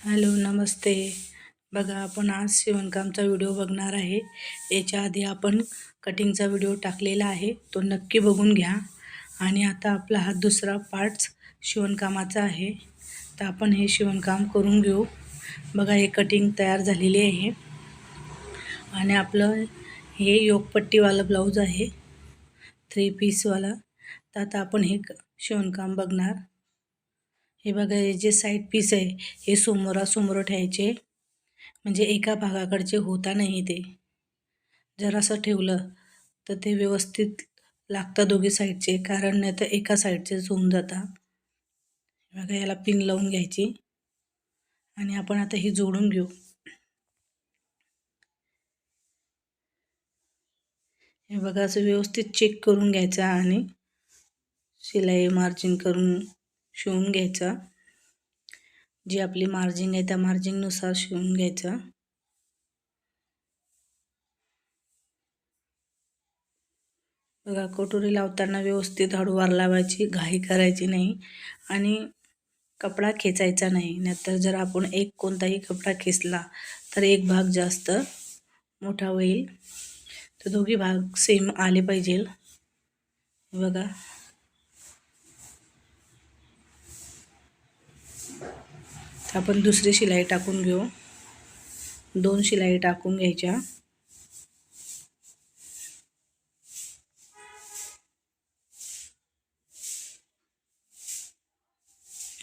Hello नमस्ते. बघा आपण आज शिवणकामचा व्हिडिओ बघणार आहे. याच्या आधी आपण कटिंगचा व्हिडिओ टाकलेला आहे. तो नक्की बघून घ्या. आणि आता आपला हा दुसरा पार्ट्स शिवणकामाचा आहे. तर आपण हे शिवणकाम करून घेऊ. बघा हे कटिंग तयार झालेली आहे. आणि आपलं हे योगपट्टीवालं ब्लाऊज आहे. थ्री पीसवाला. तर आता आपण हे शिवणकाम बघणार. हे बघा हे जे साईड पीस आहे हे समोरासमोर ठेवायचे. म्हणजे एका भागाकडचे होता नाही ते. जर असं ठेवलं तर ते व्यवस्थित लागतं दोघी साईडचे कारण नाही तर एका साईडचेच होऊन जाता बघा याला पिन लावून घ्यायची. आणि आपण आता ही जोडून घेऊ. हे बघा असं व्यवस्थित चेक करून घ्यायचं आणि शिलाई मार्जिन करून शिवून घ्यायचा. जी आपली मार्जिंग आहे त्या मार्जिंगनुसार शिवून घ्यायचं. बघा कटोरी लावताना व्यवस्थित हळूवार लावायची घाई करायची नाही आणि कपडा खेचायचा नाही. नाहीतर जर आपण एक कोणताही कपडा खेचला तर एक भाग जास्त मोठा होईल. तर दोघी भाग सेम आले पाहिजे. बघा. आपण दुसरी शिलाई टाकून घेऊ. दोन शिलाई टाकून घ्यायच्या.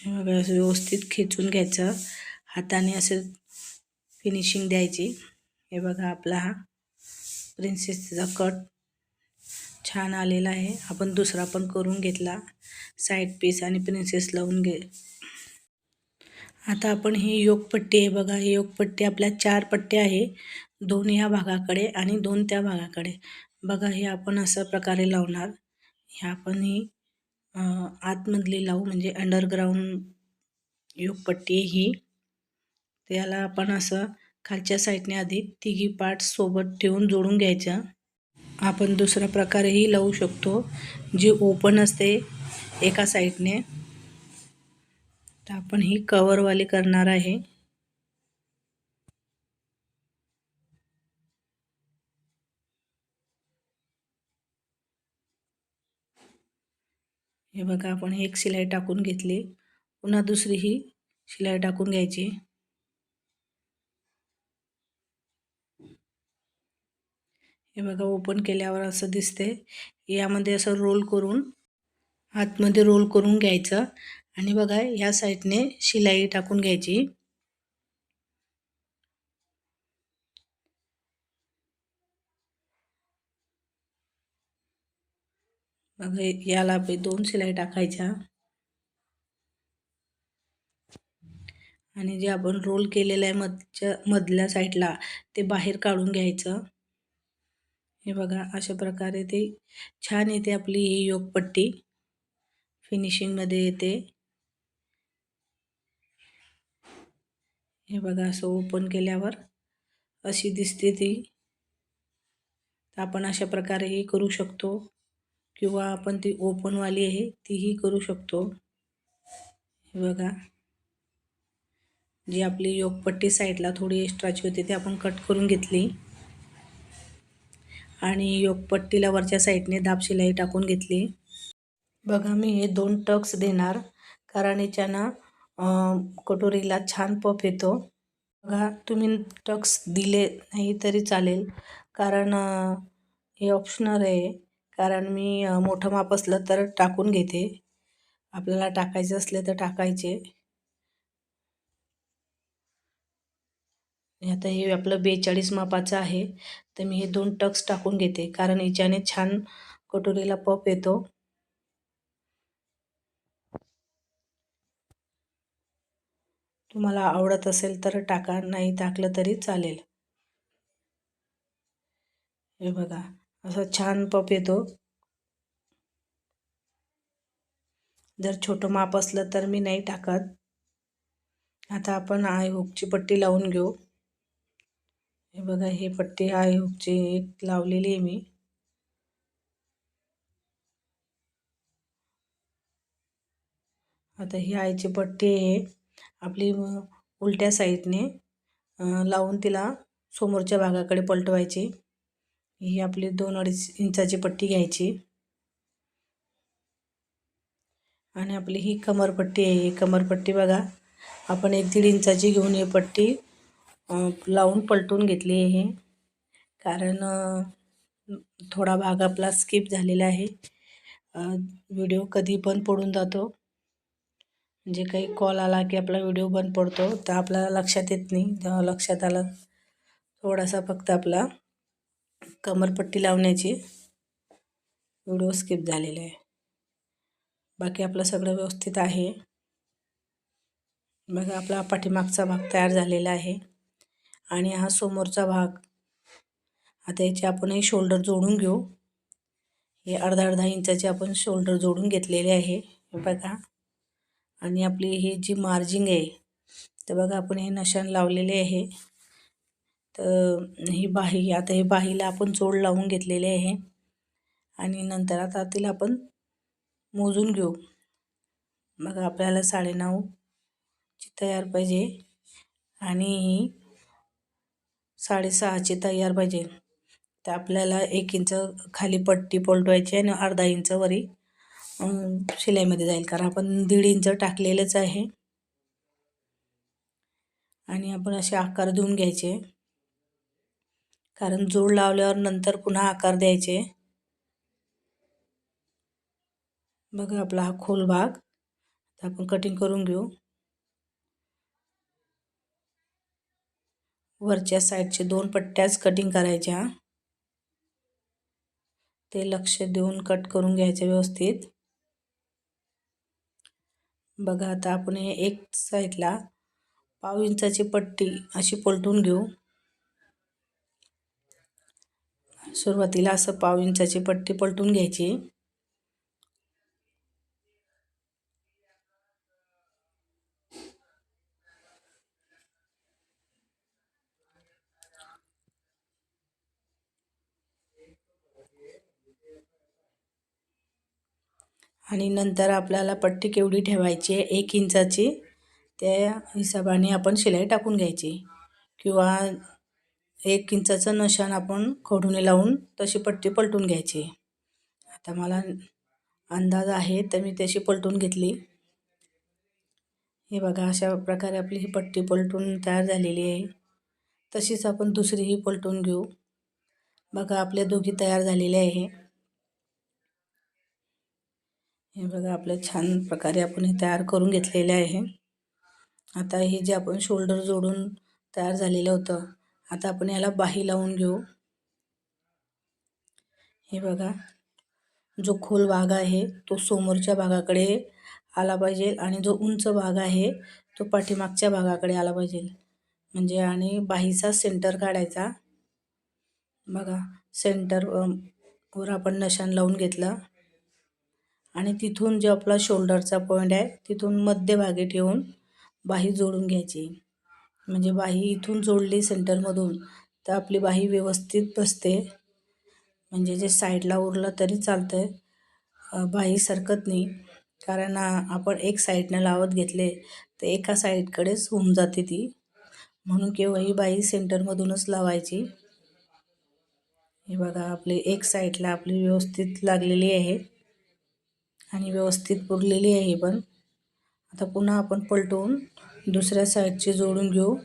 बघा असं व्यवस्थित खेचून घ्यायचं. हाताने असं फिनिशिंग द्यायची. हे बघा आपला हा प्रिन्सेसचा कट छान आलेला आहे. आपण दुसरा पण करून घेतला. साईड पीस आणि प्रिन्सेस लावून घे आता आपण ही योगपट्टी आहे बघा ही योगपट्टी आपल्या चार पट्ट्या आहे. दोन ह्या भागाकडे आणि दोन त्या भागाकडे. बघा हे आपण अशा प्रकारे लावणार. ह्या आपण ही आतमधली लावू म्हणजे अंडरग्राऊंड योगपट्टी ही. त्याला आपण असं खालच्या साईडने आधी तिघी पार्ट सोबत ठेवून जोडून घ्यायच्या. आपण दुसऱ्या प्रकारेही लावू शकतो. जी ओपन असते एका साईडने तर आपण ही कवरवाली करणार आहे. हे बघा आपण एक शिलाई टाकून घेतली. पुन्हा दुसरी ही शिलाई टाकून घ्यायची. हे बघा ओपन केल्यावर असं दिसते यामध्ये असं रोल करून आतमध्ये रोल करून घ्यायचं. आणि बघा ह्या साईडने शिलाई टाकून घ्यायची. बघा याला दोन शिलाई टाकायच्या. आणि जे आपण रोल केलेलं आहे मधच्या मधल्या साईडला ते बाहेर काढून घ्यायचं. हे बघा अशा प्रकारे ते छान येते आपली ही योगपट्टी. फिनिशिंगमध्ये येते. हे बघा असं ओपन केल्यावर अशी दिसते ती. आपण अशा प्रकारेही करू शकतो. किंवा आपण ती ओपनवाली आहे तीही करू शकतो. हे बघा. जी आपली योगपट्टी साईडला थोडी एक्स्ट्राची होती ती आपण कट करून घेतली. आणि योगपट्टीला वरच्या साईडने दाबशिलाई टाकून घेतली. बघा मी हे दोन टक्स देणार. कारण याच्यानं कटोरीला छान पफ येतो. बघा तुम्ही टक्स दिले नाही तरी चालेल. कारण हे ऑप्शनल आहे. कारण मी मोठं माप असलं तर टाकून घेते. आपल्याला टाकायचे असले तर टाकायचे. आता हे आपलं बेचाळीस मापाचं आहे. तर मी हे दोन टक्स टाकून घेते. कारण याच्याने छान कटोरीला पफ येतो. तुम्हाला आवडत असेल तर टाका नाही टाकलं तरी चालेल. हे बघा असा छान पप येतो. जर छोटं माप असलं तर मी नाही टाकत. आता आपण आय हुकची पट्टी लावून घेऊ. हे बघा हे पट्टी आय हुकची एक लावलेली आहे मी. आता ही आईची पट्टी आहे. आपली उलट्या साईडने लावून तिला समोरच्या भागाकडे पलटवायची. ही आपली दोन अडीच इंचाची पट्टी घ्यायची. आणि आपली ही कमरपट्टी आहे. ही कमरपट्टी बघा आपण एक दीड इंचाची घेऊन ही पट्टी लावून पलटून घेतली आहे कारण थोडा भाग आपला स्किप झालेला आहे. व्हिडिओ कधी पण पडून जातो. म्हणजे काही कॉल आला की आपला व्हिडिओ बंद पडतो तर आपल्याला लक्षात येत नाही. तेव्हा लक्षात आलं थोडासा फक्त आपला कमरपट्टी लावण्याची व्हिडिओ स्किप झालेला आहे. बाकी आपलं सगळं व्यवस्थित आहे. बघा आपला पाठीमागचा भाग तयार झालेला आहे. आणि हा समोरचा भाग आता याचे आपण हे शोल्डर जोडून घेऊ. हे अर्धा अर्धा इंचाचे आपण शोल्डर जोडून घेतलेले आहे. बघा. आणि आपली ही जी मार्जिंग आहे तर बघा आपण हे नशान लावलेले आहे. तर ही बाही आता हे बाहीला आपण जोड लावून घेतलेले आहे. आणि नंतर आता तिला आपण मोजून घेऊ. बघा आपल्याला साडेनऊची तयार पाहिजे. आणि ही साडेसहाची तयार पाहिजे. तर आपल्याला एक इंच खाली पट्टी पलटवायची आणि अर्धा इंच वरी शिलाईमध्ये जाईल कारण आपण दीड इंच टाकलेलंच आहे. आणि आपण असे आकार देऊन घ्यायचे. कारण जोड लावल्यावर नंतर पुन्हा आकार द्यायचे. बघा आपला हा खोल भाग. आपण कटिंग करून घेऊ. वरच्या साईडचे दोन पट्ट्याच कटिंग करायच्या. ते लक्ष देऊन कट करून घ्यायचे व्यवस्थित. बघा आता आपण हे एक साईडला पाव इंचाची पट्टी अशी पलटून घेऊ. सुरुवातीला असं पाव इंचाची पट्टी पलटून घ्यायची. आणि नंतर आपल्याला पट्टी केवढी ठेवायची आहे? एक इंचाची. त्या हिशोबाने आपण शिलाई टाकून घ्यायची. किंवा एक इंचाचं नशान आपण खोडूने लावून तशी पट्टी पलटून घ्यायची. आता मला अंदाज आहे तर मी तशी पलटून घेतली. हे बघा अशा प्रकारे आपली ही पट्टी पलटून तयार झालेली आहे. तशीच आपण दुसरीही पलटून घेऊ. बघा आपल्या दोघी तयार झालेल्या आहे. हे बघा आपल्या छान प्रकारे आपण हे तयार करून घेतलेले आहे. आता हे जे आपण शोल्डर जोडून तयार झालेलं होतं आता आपण याला बाही लावून घेऊ. हे बघा जो खोल भाग आहे तो समोरच्या भागाकडे आला पाहिजे आणि जो उंच भाग आहे तो पाठीमागच्या भागाकडे आला पाहिजे. म्हणजे आणि बाहीचा सेंटर काढायचा. बघा सेंटर वर आपण नशान लावून घेतलं. आणि तिथून जो आपला शोल्डरचा पॉईंट आहे तिथून मध्यभागी ठेवून बाही जोडून घ्यायची. म्हणजे बाही इथून जोडली सेंटरमधून तर आपली बाही व्यवस्थित बसते. म्हणजे जे साईडला उरलं तरी चालतं आहे बाही सरकत नाही. कारण आपण एक साईडनं लावत घेतले तर एका साईडकडेच होऊन जाते ती. म्हणून केव्हाही बाई सेंटरमधूनच लावायची. हे बघा आपली एक साईडला आपली व्यवस्थित लागलेली आहे. आणि व्यवस्थित पुरलेली आहे पण. आता पुन्हा आपण पलटवून दुसऱ्या साईडची जोडून घेऊ.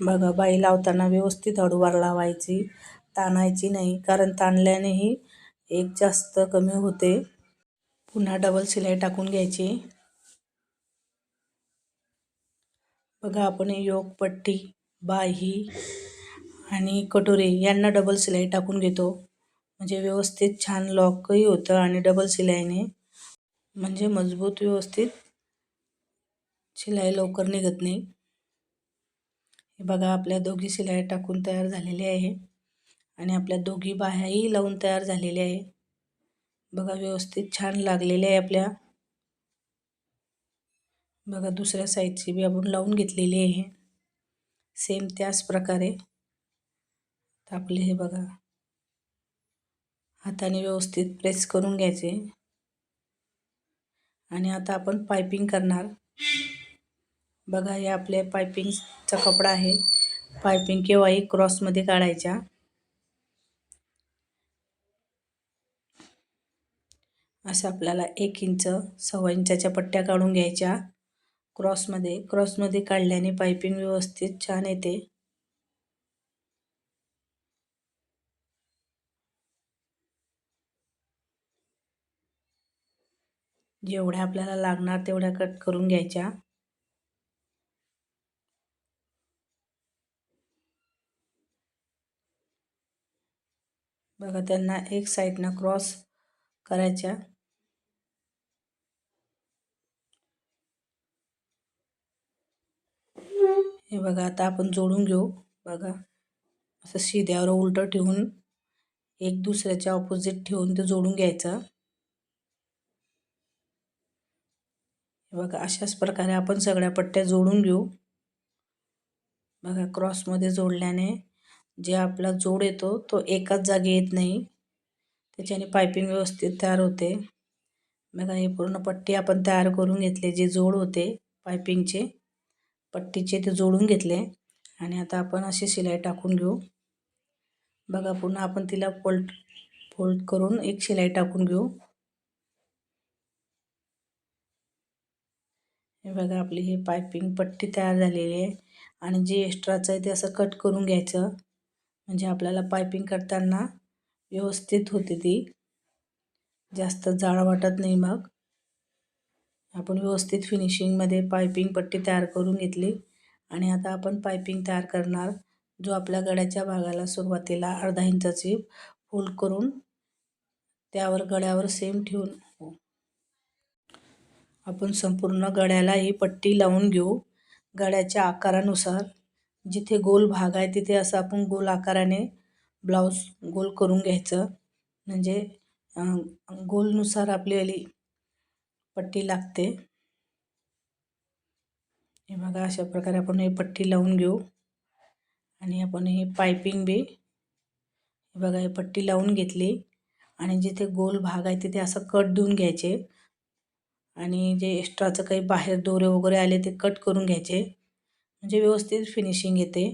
बघा बाई लावताना व्यवस्थित हळूवार लावायची ताणायची नाही कारण ताणल्यानेही एक जास्त कमी होते. पुन्हा डबल शिलाई टाकून घ्यायची. बघा आपण योगपट्टी बाही आणि कटोरे यांना डबल सिलाई टाकून घेतो. म्हणजे व्यवस्थित छान लॉकही होतं आणि डबल शिलाईने म्हणजे मजबूत व्यवस्थित शिलाई लवकर निघत नाही. हे बघा आपल्या दोघी शिलाई टाकून तयार झालेली आहे आणि आपल्या दोघी बाह्याही लावून तयार झालेल्या आहे. बघा व्यवस्थित छान लागलेल्या आहे आपल्या बघा दुसऱ्या साईडची बी आपण लावून घेतलेली आहे. सेम त्याच प्रकारे. आपले हे बघा. हाताने व्यवस्थित प्रेस करून घ्यायचे. आणि आता आपण पायपिंग करणार. बघा हे आपल्या पायपिंगचा कपडा आहे. पायपिंग केव्हाही क्रॉसमध्ये काढायच्या. असं आपल्याला एक इंच सव्वा इंचाच्या पट्ट्या काढून घ्यायच्या. क्रॉसमध्ये क्रॉसमध्ये काढल्याने पायपिंग व्यवस्थित छान येते. जेवढ्या आपल्याला लागणार तेवढ्या कट करून घ्यायच्या. बघा त्यांना एक साईडनं क्रॉस करायच्या. हे बघा आता आपण जोडून घेऊ. बघा असं शिद्यावर उलटं ठेवून एक दुसऱ्याच्या ऑपोजिट ठेवून ते जोडून घ्यायचं. हे बघा अशाच प्रकारे आपण सगळ्या पट्ट्या जोडून घेऊ. बघा क्रॉसमध्ये जोडल्याने जे आपला जोड येतो तो एकाच जागी येत नाही. त्याच्याने पायपिंग व्यवस्थित तयार होते. बघा हे पूर्ण पट्टी आपण तयार करून घेतले जे जोड होते पायपिंगचे पट्टीचे ते जोडून घेतले. आणि आता आपण अशी शिलाई टाकून घेऊ. बघा पुन्हा आपण तिला फोल्ड फोल्ड करून एक शिलाई टाकून घेऊ. हे बघा आपली ही पायपिंग पट्टी तयार झालेली आहे. आणि जे एक्स्ट्राचं आहे ते असं कट करून घ्यायचं. म्हणजे आपल्याला पायपिंग करताना व्यवस्थित होते ती. जास्त जाड वाटत नाही मग. आपण व्यवस्थित फिनिशिंगमध्ये पायपिंग पट्टी तयार करून घेतली. आणि आता आपण पायपिंग तयार करणार जो आपल्या गड्याच्या भागाला सुरुवातीला अर्धा इंचाची फोल्ड करून त्यावर गड्यावर सेम ठेवून आपण संपूर्ण गड्याला ही पट्टी लावून घेऊ. गड्याच्या आकारानुसार जिथे गोल भाग आहे तिथे असं आपण गोल आकाराने ब्लाऊज गोल करून घ्यायचं. म्हणजे गोलनुसार आपली पट्टी लागते. हे बघा अशा प्रकारे आपण हे पट्टी लावून घेऊ. आणि आपण हे पायपिंग बी हे बघा हे पट्टी लावून घेतली. आणि जिथे गोल भाग आहे तिथे असं कट देऊन घ्यायचे. आणि जे एक्स्ट्राचं काही बाहेर दोरे वगैरे आले ते कट करून घ्यायचे. म्हणजे व्यवस्थित फिनिशिंग येते.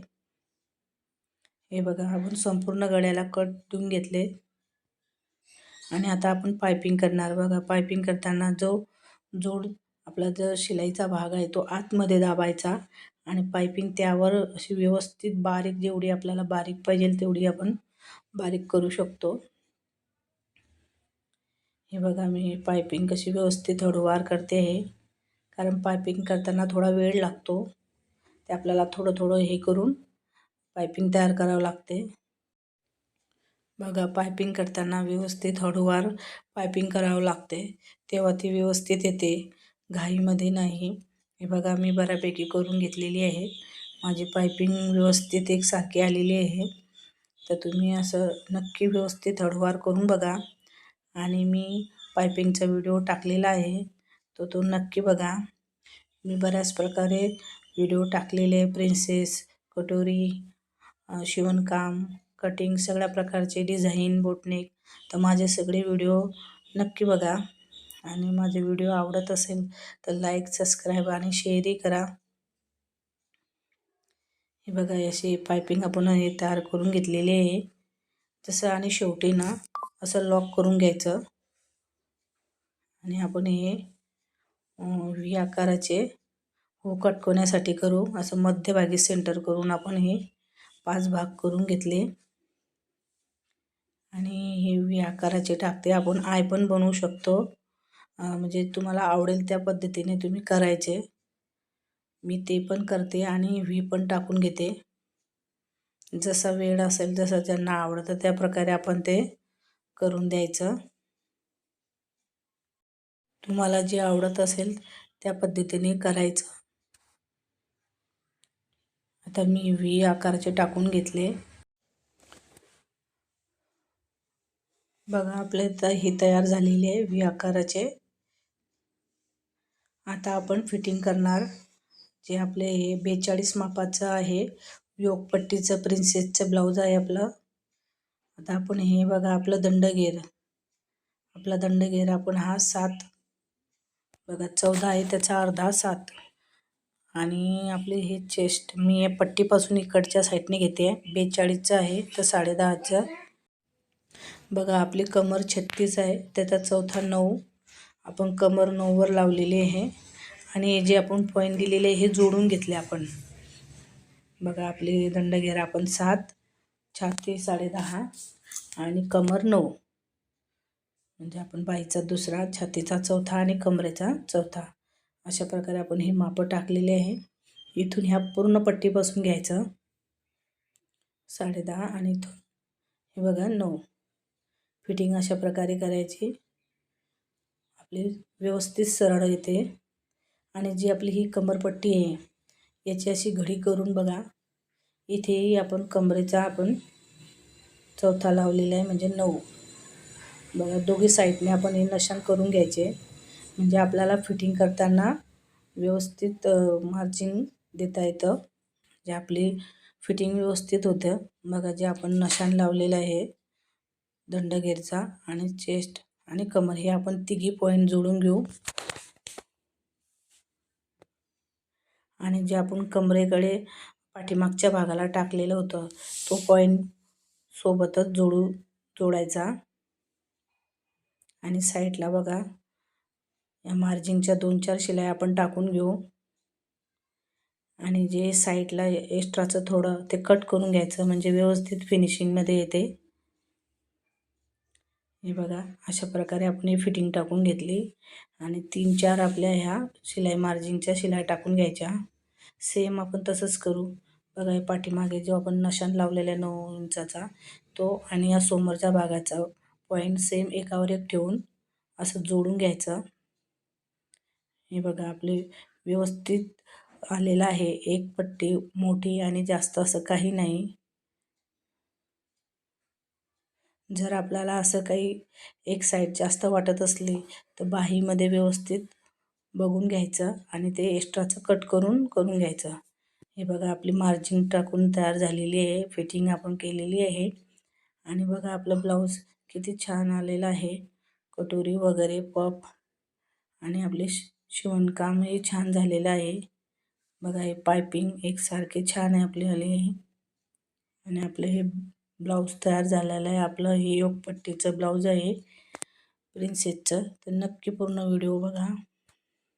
हे बघा आपण संपूर्ण गळ्याला कट देऊन घेतले. आणि आता आपण पायपिंग करणार. बघा पायपिंग करताना जो जोड आपला जो शिलाईचा भाग आहे तो आतमध्ये दाबायचा आणि पायपिंग त्यावर अशी व्यवस्थित बारीक जेवढी आपल्याला बारीक पाहिजे तेवढी आपण बारीक करू शकतो. हे बघा मी पायपिंग कशी व्यवस्थित हळूवार करते आहे कारण पायपिंग करताना थोडा वेळ लागतो. ते आपल्याला थोडं थोडं हे करून पायपिंग तयार करावं लागते. बघा पायपिंग करताना व्यवस्थित हळूवार पायपिंग करावं लागते. तेव्हा ती व्यवस्थित येते. घाईमध्ये नाही. हे बघा मी बऱ्यापैकी करून घेतलेली आहे. माझी पायपिंग व्यवस्थित एकसारखी आलेली आहे. तर तुम्ही असं नक्की व्यवस्थित हळूवार करून बघा. आणि मी पायपिंगचा व्हिडिओ टाकलेला आहे. तो तो नक्की बघा. मी बऱ्याच प्रकारे व्हिडिओ टाकलेले प्रिन्सेस कटोरी शिवणकाम कटिंग सगळ्या प्रकारचे डिझाईन बोटनेक तर माझे सगळे व्हिडिओ नक्की बघा. आणि माझे व्हिडिओ आवडत असेल तर लाईक सबस्क्राईब आणि शेअरही करा. हे बघा अशी पायपिंग आपण हे तयार करून घेतलेली आहे. तसं आणि शेवटी ना असं लॉक करून घ्यायचं. आणि आपण हे व्ही आकाराचे हो कटकवण्यासाठी करू. असं मध्यभागी सेंटर करून आपण हे पाच भाग करून घेतले. आणि हे व्ही आकाराचे टाकते. आपण आय पण बनवू शकतो. म्हणजे तुम्हाला आवडेल त्या पद्धतीने तुम्ही करायचे. मी ते पण करते आणि व्ही पण टाकून घेते. जसा वेळ असेल जसं ज्यांना आवडतं त्या प्रकारे आपण ते करून द्यायचं. तुम्हाला जे आवडत असेल त्या पद्धतीने करायचं. आता मी व्ही आकाराचे टाकून घेतले. बघा आपले तर ही तयार झालेली आहे व्ही आकाराचे. आता आपण फिटिंग करणार. जे आपले हे बेचाळीस मापाचं आहे योगपट्टीचं प्रिन्सेसचं ब्लाऊज आहे आपलं. आता आपण हे बघा आपलं दंडगेर. आपला दंडगेर आपण हा सात. बघा चौदा आहे त्याचा अर्धा सात. आणि आपले हे चेस्ट मी हे पट्टीपासून इकडच्या साईडने घेते. बेचाळीसचं आहे तर साडेदहाचं. बघा आपली कमर छत्तीस आहे त्याचा चौथा नऊ. आपण कमर नऊवर लावलेली आहे. आणि जे आपण पॉईंट दिलेले हे जोडून घेतले आपण. बघा आपले दंडघेरा आपण सात छाती साडेदहा आणि कमर नऊ. म्हणजे आपण बाईचा दुसरा छातीचा चौथा आणि कमरेचा चौथा. अशा प्रकारे आपण हे मापं टाकलेले आहे. इथून ह्या पूर्ण पट्टीपासून घ्यायचं. साडेदहा आणि इथून. हे बघा नऊ. फिटिंग अशा प्रकारे करायची. आपली व्यवस्थित सरळ येते. आणि जी आपली ही कमरपट्टी आहे याची अशी घडी करून बघा. इथेही आपण कमरेचा आपण चौथा लावलेला आहे म्हणजे नऊ. बघा दोघी साईडने आपण हे नशान करून घ्यायचे. म्हणजे आपल्याला फिटिंग करताना व्यवस्थित मार्जिन देता येतं. जे आपली फिटिंग व्यवस्थित होतं. बघा जे आपण नशान लावलेलं आहे. दंडगेरचा आणि चेस्ट आणि कमर हे आपण तिघी पॉईंट जोडून घेऊ. आणि जे आपण कमरेकडे पाठीमागच्या भागाला टाकलेलं होतं तो पॉईंट सोबतच जोडू जोडायचा. आणि साईडला बघा या मार्जिनच्या दोन चार शिलाई आपण टाकून घेऊ. आणि जे साईडला एक्स्ट्राचं थोडं ते कट करून घ्यायचं म्हणजे व्यवस्थित फिनिशिंगमध्ये येते. हे बघा अशा प्रकारे आपण फिटिंग टाकून घेतली. आणि तीन चार आपल्या ह्या शिलाई मार्जिनच्या शिलाई टाकून घ्यायच्या. सेम आपण तसंच करू. बघा हे पाठीमागे जो आपण नशान लावलेला नऊ इंचाचा तो आणि या समोरच्या भागाचा पॉईंट सेम एकावर एक ठेवून असं जोडून घ्यायचं. हे बघा आपले व्यवस्थित आलेलं आहे. एक पट्टी मोठी आणि जास्त असं काही नाही. जर आपल्याला असं काही एक साईड जास्त वाटत असली तर बाहीमध्ये व्यवस्थित बघून घ्यायचं आणि ते एक्स्ट्राचं कट करून करून घ्यायचं. हे बघा आपली मार्जिन टाकून तयार झालेली आहे. फिटिंग आपण केलेली आहे. आणि बघा आपलं ब्लाऊज किती छान आलेलं आहे. कटोरी वगैरे पप आणि आपले शिवणकामही छान झालेलं आहे. बघा हे पायपिंग एकसारखे छान आहे आपले आले आहे. आणि आपलं हे ब्लाऊज तयार झालेला आहे. आपलं हे योगपट्टीचं ब्लाऊज आहे. प्रिन्सेसचं तर नक्की पूर्ण व्हिडिओ बघा.